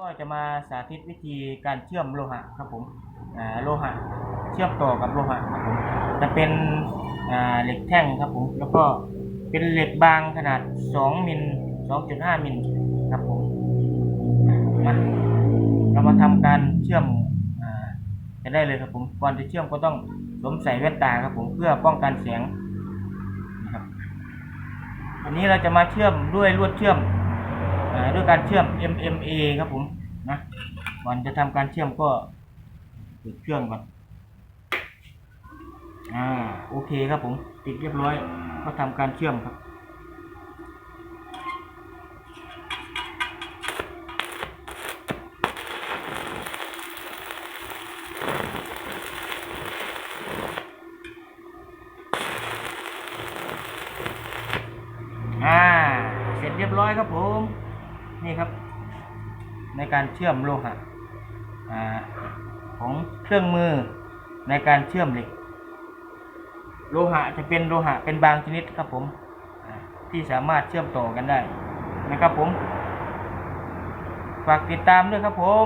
ก็จะมาสาธิตวิธีการเชื่อมโลหะครับผมโลหะเชื่อมต่อกับโลหะครับผมจะเป็นเหล็กแท่งครับผมแล้วก็เป็นเหล็กบางขนาด 2มิล2.5มิลครับผมมาเรามาทำการเชื่อมอจะได้เลยครับผมก่อนจะเชื่อมก็ต้องสวมใส่แว่นตาครับผมเพื่อป้องกันแสงนะครับวันนี้เราจะมาเชื่อมด้วยลวดเชื่อม ด้วยการเชื่อม MMA ครับผมนะก่อนจะทำการเชื่อมก็ปิดเครื่องก่อนอ่าโอเคครับผม ติดเรียบร้อย ก็ทำการเชื่อมครับอ่าเสร็จเรียบร้อยครับผม นี่ครับ ในการเชื่อมโลหะอของเครื่องมือในการเชื่อมเหล็ก โลหะจะเป็นโลหะเป็นบางชนิดครับผมที่สามารถเชื่อมต่อกันได้นะครับผม ฝากติดตามด้วยครับผม